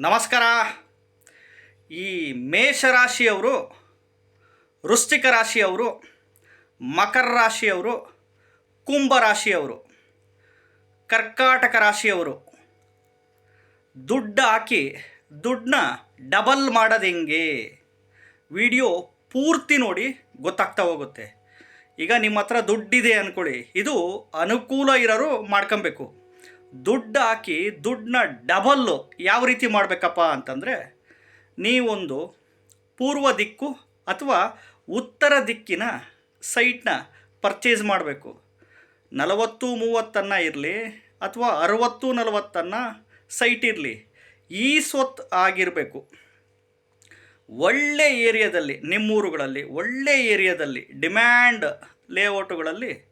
ನಮಸ್ಕಾರ. ಈ ಮೇಷರಾಶಿಯವರು, ವೃಶ್ಚಿಕ ರಾಶಿಯವರು, ಮಕರ ರಾಶಿಯವರು, ಕುಂಭ ರಾಶಿಯವರು, ಕರ್ಕಾಟಕ ರಾಶಿಯವರು, ದುಡ್ಡು ಹಾಕಿ ದುಡ್ಡನ್ನ ಡಬಲ್ ಮಾಡೋದು ಹೆಂಗೆ? ವಿಡಿಯೋ ಪೂರ್ತಿ ನೋಡಿ ಗೊತ್ತಾಗ್ತಾ ಹೋಗುತ್ತೆ. ಈಗ ನಿಮ್ಮ ಹತ್ರ ದುಡ್ಡಿದೆ ಅಂದ್ಕೊಳ್ಳಿ ಇದು ಅನುಕೂಲ ಇರೋರು ಮಾಡ್ಕೊಬೇಕು. ದುಡ್ಡು ಹಾಕಿ ದುಡ್ಡನ್ನ ಡಬಲ್ಲು ಯಾವ ರೀತಿ ಮಾಡಬೇಕಪ್ಪ ಅಂತಂದರೆ ನೀವೊಂದು ಪೂರ್ವ ದಿಕ್ಕು ಅಥವಾ ಉತ್ತರ ದಿಕ್ಕಿನ ಸೈಟ್ನ ಪರ್ಚೇಸ್ ಮಾಡಬೇಕು. ನಲವತ್ತು ಮೂವತ್ತನ್ನು ಇರಲಿ ಅಥವಾ ಅರವತ್ತು ನಲವತ್ತನ್ನು ಸೈಟ್ ಇರಲಿ. ಈ ಸ್ವತ್ತು ಆಗಿರಬೇಕು. ಒಳ್ಳೆ ಏರಿಯಾದಲ್ಲಿ, ನಿಮ್ಮೂರುಗಳಲ್ಲಿ ಒಳ್ಳೆ ಏರಿಯಾದಲ್ಲಿ, ಡಿಮ್ಯಾಂಡ್ ಲೇಔಟುಗಳಲ್ಲಿ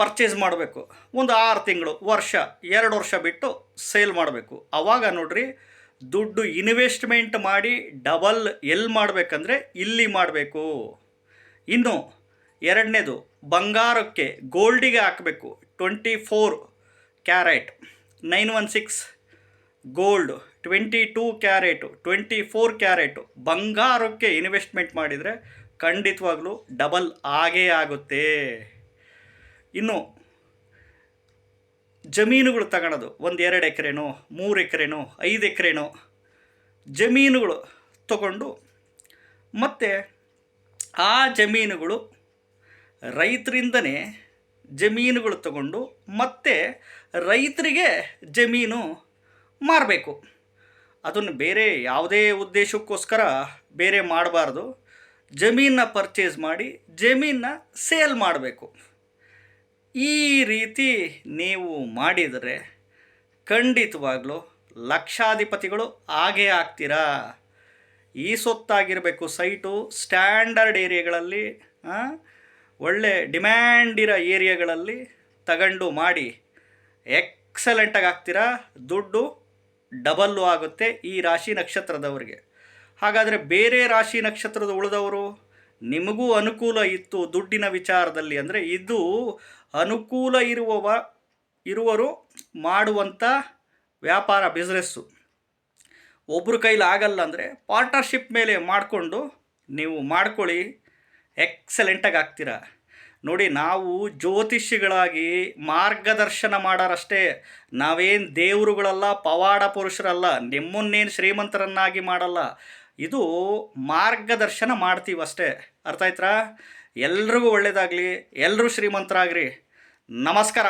ಪರ್ಚೇಸ್ ಮಾಡಬೇಕು. ಒಂದು ಆರು ತಿಂಗಳು, ವರ್ಷ, ಎರಡು ವರ್ಷ ಬಿಟ್ಟು ಸೇಲ್ ಮಾಡಬೇಕು. ಆವಾಗ ನೋಡ್ರಿ, ದುಡ್ಡು ಇನ್ವೆಸ್ಟ್ಮೆಂಟ್ ಮಾಡಿ ಡಬಲ್ ಎಲ್ಲಿ ಮಾಡಬೇಕಂದ್ರೆ ಇಲ್ಲಿ ಮಾಡಬೇಕು. ಇನ್ನು ಎರಡನೇದು, ಬಂಗಾರಕ್ಕೆ ಗೋಲ್ಡಿಗೆ ಹಾಕಬೇಕು. Twenty four carat nine one six gold twenty two carat twenty four carat ಬಂಗಾರಕ್ಕೆ ಇನ್ವೆಸ್ಟ್ಮೆಂಟ್ ಮಾಡಿದರೆ ಖಂಡಿತವಾಗ್ಲೂ ಡಬಲ್ ಆಗೇ ಆಗುತ್ತೆ. ಇನ್ನು ಜಮೀನುಗಳು ತಗೊಳೋದು. ಒಂದು ಎರಡು ಎಕರೆನೋ, ಮೂರು ಎಕರೆನೋ, ಐದು ಎಕರೆನೋ ಜಮೀನುಗಳು ತಗೊಂಡು ಮತ್ತು ಆ ಜಮೀನುಗಳು ರೈತರಿಂದನೇ ಜಮೀನುಗಳು ತಗೊಂಡು ಮತ್ತೆ ರೈತರಿಗೆ ಜಮೀನು ಮಾರಬೇಕು. ಅದನ್ನು ಬೇರೆ ಯಾವುದೇ ಉದ್ದೇಶಕ್ಕೋಸ್ಕರ ಬೇರೆ ಮಾಡಬಾರ್ದು. ಜಮೀನನ್ನ ಪರ್ಚೇಸ್ ಮಾಡಿ ಜಮೀನನ್ನ ಸೇಲ್ ಮಾಡಬೇಕು. ಈ ರೀತಿ ನೀವು ಮಾಡಿದರೆ ಖಂಡಿತವಾಗ್ಲೂ ಲಕ್ಷಾಧಿಪತಿಗಳು ಹಾಗೇ ಆಗ್ತೀರಾ? ಈ ಸೊತ್ತಾಗಿರಬೇಕು ಸೈಟು ಸ್ಟ್ಯಾಂಡರ್ಡ್ ಏರಿಯಾಗಳಲ್ಲಿ ಒಳ್ಳೆ ಡಿಮ್ಯಾಂಡ್ ಇರೋ ಏರಿಯಾಗಳಲ್ಲಿ ತಗೊಂಡು ಮಾಡಿ ಎಕ್ಸಲೆಂಟಾಗಿ ಆಗ್ತೀರಾ ದುಡ್ಡು ಡಬಲ್ಲು ಆಗುತ್ತೆ ಈ ರಾಶಿ ನಕ್ಷತ್ರದವರಿಗೆ. ಹಾಗಾದರೆ ಬೇರೆ ರಾಶಿ ನಕ್ಷತ್ರದ ಉಳಿದವರು? ನಿಮಗೂ ಅನುಕೂಲ ಇತ್ತು ದುಡ್ಡಿನ ವಿಚಾರದಲ್ಲಿ ಅಂದರೆ ಇದು ಅನುಕೂಲ ಇರುವವ, ಇರುವರು ಮಾಡುವಂಥ ವ್ಯಾಪಾರ ಬಿಸ್ನೆಸ್ಸು ಒಬ್ಬರ ಕೈಲಿ ಆಗಲ್ಲ ಅಂದರೆ ಪಾರ್ಟ್ನರ್ಶಿಪ್ ಮೇಲೆ ಮಾಡಿಕೊಂಡು ನೀವು ಮಾಡ್ಕೊಳ್ಳಿ ಎಕ್ಸಲೆಂಟಾಗಿ ಆಗ್ತೀರಾ. ನೋಡಿ, ನಾವು ಜ್ಯೋತಿಷಿಗಳಾಗಿ ಮಾರ್ಗದರ್ಶನ ಮಾಡೋರಷ್ಟೇ, ನಾವೇನು ದೇವರುಗಳಲ್ಲ, ಪವಾಡ ಪುರುಷರಲ್ಲ, ನಿಮ್ಮನ್ನೇನು ಶ್ರೀಮಂತರನ್ನಾಗಿ ಮಾಡಲ್ಲ ಇದು ಮಾರ್ಗದರ್ಶನ ಮಾಡ್ತೀವಿ ಅಷ್ಟೇ. ಅರ್ಥ ಆಯ್ತಾ ಎಲ್ರಿಗೂ ಒಳ್ಳೆಯದಾಗಲಿ ಎಲ್ಲರೂ ಶ್ರೀಮಂತರಾಗ್ರಿ. ನಮಸ್ಕಾರ.